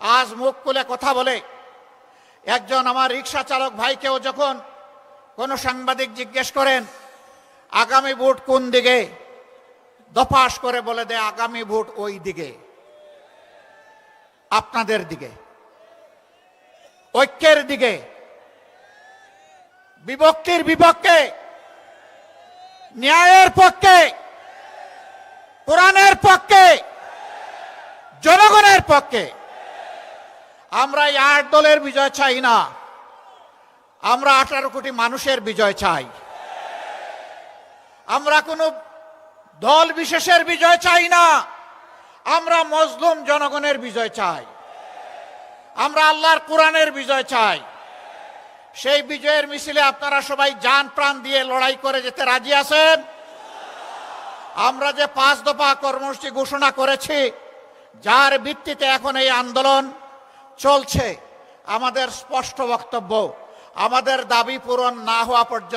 আজ মুখ খুলে কথা বলে। একজন আমার রিক্সা চালক ভাইকেও যখন কোনো সাংবাদিক জিজ্ঞেস করেন, আগামী ভোট কোন দিকে? দফাস করে বলে দেয়, আগামী ভোট ওই দিকে, আপনাদের দিকে, ঐক্যের দিকে বিভক্তির বিপক্ষে, ন্যায়ের পক্ষে, কোরআনের পক্ষে, জনগণের পক্ষে। আমরা আট দলের বিজয় চাই না। আমরা আঠারো কোটি মানুষের বিজয় চাই। আমরা কোনো দল বিশেষের বিজয় চাই না। আমরা মজলুম জনগণের বিজয় চাই। আমরা আল্লাহর কোরআনের বিজয় চাই। সেই বিজয়ের মিছিলে আপনারা সবাই যান প্রাণ দিয়ে লড়াই করে যেতে রাজি আছেন? আমরা যে পাঁচ দফা কর্মসূচি ঘোষণা করেছি, যার ভিত্তিতে এখন এই আন্দোলন চলছে। আমাদের স্পষ্ট বক্তব্য আমাদের দাবি পূরণ না হওয়া পর্যন্ত